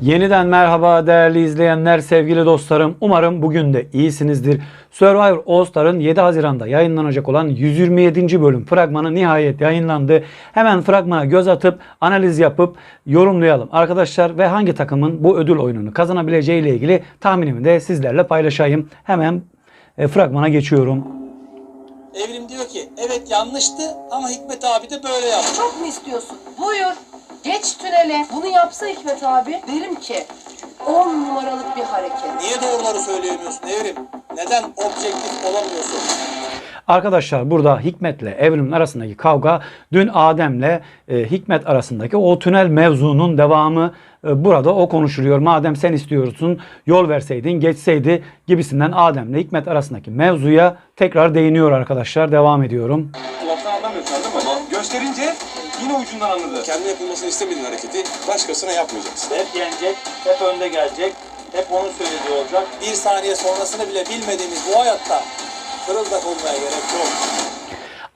Yeniden merhaba değerli izleyenler, sevgili dostlarım. Umarım bugün de iyisinizdir. Survivor All Star'ın 7 Haziran'da yayınlanacak olan 127. bölüm fragmanı nihayet yayınlandı. Hemen fragmana göz atıp analiz yapıp yorumlayalım arkadaşlar ve hangi takımın bu ödül oyununu kazanabileceği ile ilgili tahminimi de sizlerle paylaşayım. Hemen e, fragmana geçiyorum. Evrim diyor ki evet yanlıştı ama Hikmet abi de böyle yaptı. Çok mu istiyorsun? Buyur. Geç tünele. Bunu yapsa Hikmet abi derim ki 10 numaralık bir hareket. Niye doğruları söyleyemiyorsun Evrim? Neden objektif olamıyorsun? Arkadaşlar burada Hikmet'le Evrim'in arasındaki kavga dün Adem'le e, Hikmet arasındaki o tünel mevzunun devamı e, burada o konuşuluyor. Madem sen istiyorsun yol verseydin geçseydi gibisinden Adem'le Hikmet arasındaki mevzuya tekrar değiniyor arkadaşlar. Devam ediyorum. Kulaktan Ama gösterince yine ucundan anladı. kendi yapılmasını istemediğin hareketi başkasına yapmayacaksın. Hep yenecek, hep önde gelecek, hep onun söylediği olacak. Bir saniye sonrasını bile bilmediğimiz bu hayatta kırıldak olmaya gerek yok.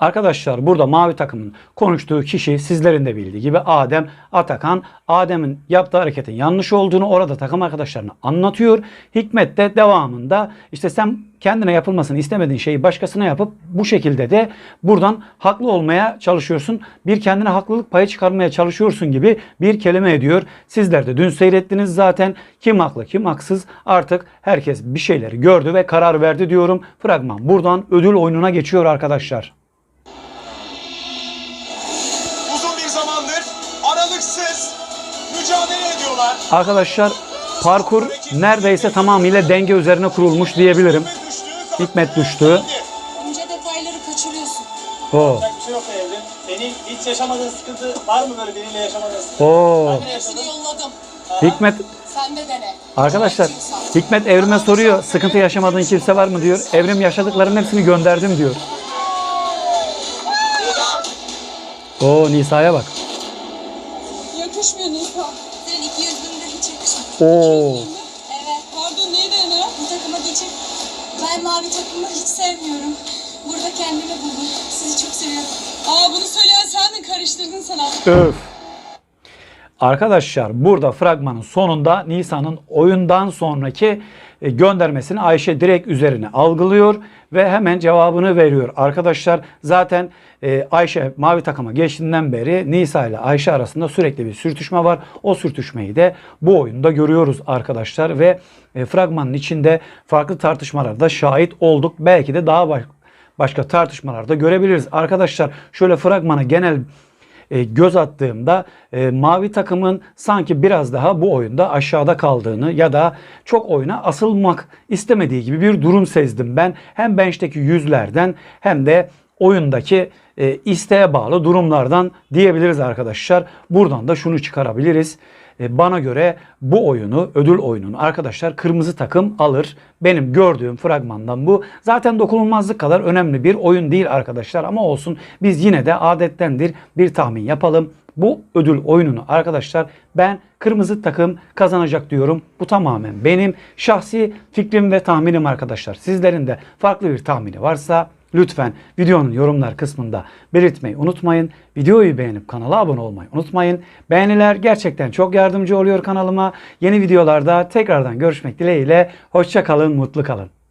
Arkadaşlar burada mavi takımın konuştuğu kişi sizlerin de bildiği gibi Adem Atakan. Adem'in yaptığı hareketin yanlış olduğunu orada takım arkadaşlarına anlatıyor. Hikmet de devamında işte sen kendine yapılmasını istemediğin şeyi başkasına yapıp bu şekilde de buradan haklı olmaya çalışıyorsun. Bir kendine haklılık payı çıkarmaya çalışıyorsun gibi bir kelime ediyor. Sizler de dün seyrettiniz zaten. Kim haklı kim haksız artık herkes bir şeyleri gördü ve karar verdi diyorum. Fragman buradan ödül oyununa geçiyor arkadaşlar. Uzun bir zamandır aralıksız mücadele ediyorlar. Arkadaşlar parkur neredeyse tamamıyla denge üzerine kurulmuş diyebilirim. Hikmet düştü. İnce detayları kaçırıyorsun. Oo. Yapacak bir şey yok Evrim. Senin hiç yaşamadığın sıkıntı var mı böyle biriyle yaşamadığın sıkıntı? Oo. Hepsini yolladım. Hikmet Sen de dene. arkadaşlar. Hikmet Evrim'e soruyor sıkıntı yaşamadığın kimse var mı diyor. Evrim yaşadıklarının hepsini gönderdim diyor. Oo Nisa'ya bak. Yakışmıyor Nisa. Senin iki yakışmıyor. Oo. Evet. Pardon neydi ana? Bu takıma geçip ben mavi takımı hiç sevmiyorum. Burada kendimi buldum. Sizi çok seviyorum. Aa bunu söyleyen sen mi karıştırdın sana? Öf. Arkadaşlar burada fragmanın sonunda Nisa'nın oyundan sonraki e, göndermesini Ayşe direkt üzerine algılıyor ve hemen cevabını veriyor. Arkadaşlar zaten e, Ayşe mavi takıma geçtiğinden beri Nisa ile Ayşe arasında sürekli bir sürtüşme var. O sürtüşmeyi de bu oyunda görüyoruz arkadaşlar ve e, fragmanın içinde farklı tartışmalarda şahit olduk. Belki de daha baş- başka tartışmalarda görebiliriz. Arkadaşlar şöyle fragmanı genel e, göz attığımda e, mavi takımın sanki biraz daha bu oyunda aşağıda kaldığını ya da çok oyuna asılmak istemediği gibi bir durum sezdim ben. Hem bench'teki yüzlerden hem de oyundaki e, isteğe bağlı durumlardan diyebiliriz arkadaşlar. Buradan da şunu çıkarabiliriz. E, bana göre bu oyunu, ödül oyununu arkadaşlar kırmızı takım alır. Benim gördüğüm fragmandan bu. Zaten dokunulmazlık kadar önemli bir oyun değil arkadaşlar ama olsun biz yine de adettendir bir tahmin yapalım. Bu ödül oyununu arkadaşlar ben kırmızı takım kazanacak diyorum. Bu tamamen benim şahsi fikrim ve tahminim arkadaşlar. Sizlerin de farklı bir tahmini varsa Lütfen videonun yorumlar kısmında belirtmeyi unutmayın. Videoyu beğenip kanala abone olmayı unutmayın. Beğeniler gerçekten çok yardımcı oluyor kanalıma. Yeni videolarda tekrardan görüşmek dileğiyle. Hoşça kalın, mutlu kalın.